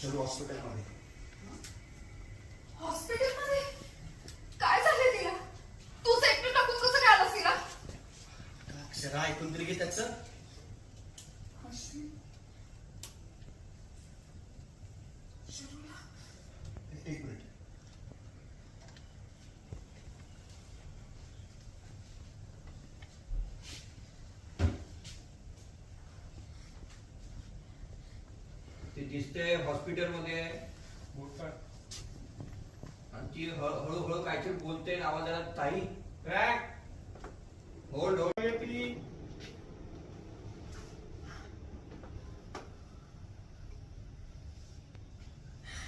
शरू हॉस्पिटलमध्ये. हॉस्पिटलमध्ये? काय झाले तिला? तूच एकटं टाकून कसं काय आलास तिला? अक्षरा ऐकून तरी घे त्याचं. ते दिसते हॉस्पिटलमध्ये ती हळ- हळूहळू काहीतरी बोलते आवाजाला ताई. Hold hold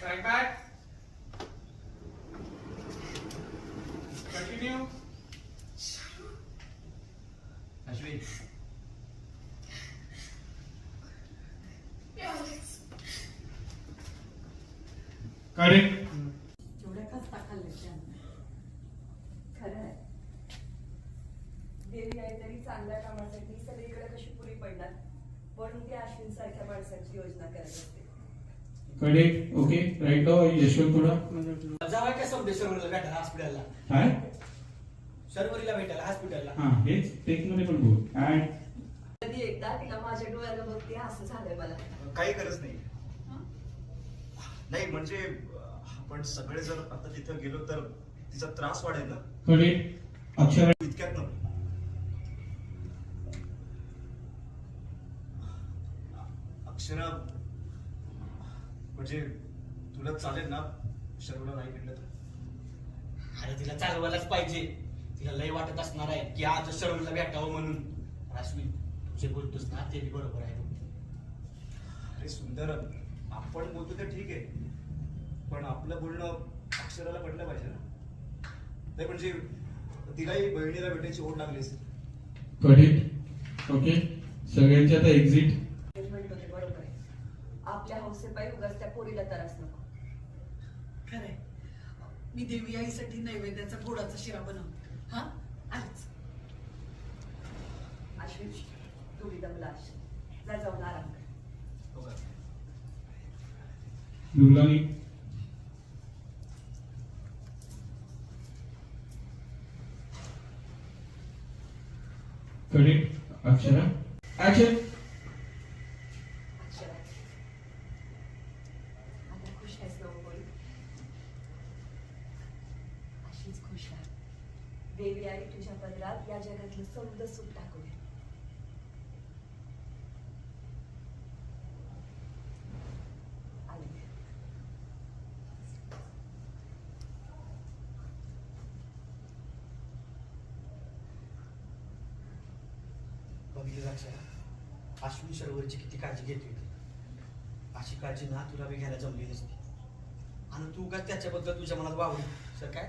Right back. Continue. Ashwin मी आलेच. Correct. जेवढ्या खस्ता खाल्ल्या. खरं आहे. देवी आहे तरी चांगल्या कामासाठी सगळीकडे कशी पुरी पडणार? म्हणून ती अश्विन सारख्या माणसांची योजना करत असते. Correct. Okay. Right now, Yashwant थोडा जावा काय समजे सर्वरीला भेटायला हॉस्पिटलला काय? सर्वरीला भेटायला हॉस्पिटलला हा हेच. टेक्नॉलॉजी पण बोल ऍड कधी एकदा तिला माझ्या डोळ्याला बघते असं झालंय मला. काही गरज नाही. नाही म्हणजे आपण सगळे जर आता तिथं गेलो तर तिचा त्रास वाढेल ना? करेक्ट अक्षरा इतक्यात नको. अक्षरा म्हणजे तुला चालेल ना? शर्वला नाही भेटलं तर. अरे तिला चालवायलाच पाहिजे. तिला लय वाटत असणार आहे की आज सर्वरीला भेटावं म्हणून. अश्विन तू जे बोलतोस ना? ते बी बरोबर आहे. अरे सुंदर आपण बोलतो ते ठीक आहे. पण आपलं बोलणं अक्षराला पडलं पाहिजे ना. नाही म्हणजे तिलाही बहिणीला भेटायची ओढ लागली असेल. करेक्ट. ओके सगळ्यांचे आता एक्झिट तेच म्हणतो ते बरोबर आहे. आपल्या हौसेपायी उगाच त्या पोरीला त्रास नको. खरंय. मी देवी आईसाठी नैवेद्याचा गोडाचा शिरा बनवते. हा? आलीच. अश्विन तू बी दमला असशील. जा जाऊन आराम कर. हो करेक्ट अक्षरा ऍक्शन आता खुश अशीच खुश देवी तुझ्या पदरात या जगातलं समज सुट टाकूया बघितलं अक्षरा अश्विन सरोवरची किती काळजी घेतली होती? अशी काळजी ना तुला बी घ्यायला जमली नसती आणि तू का त्याच्याबद्दल तुझ्या मनात वावली सर काय?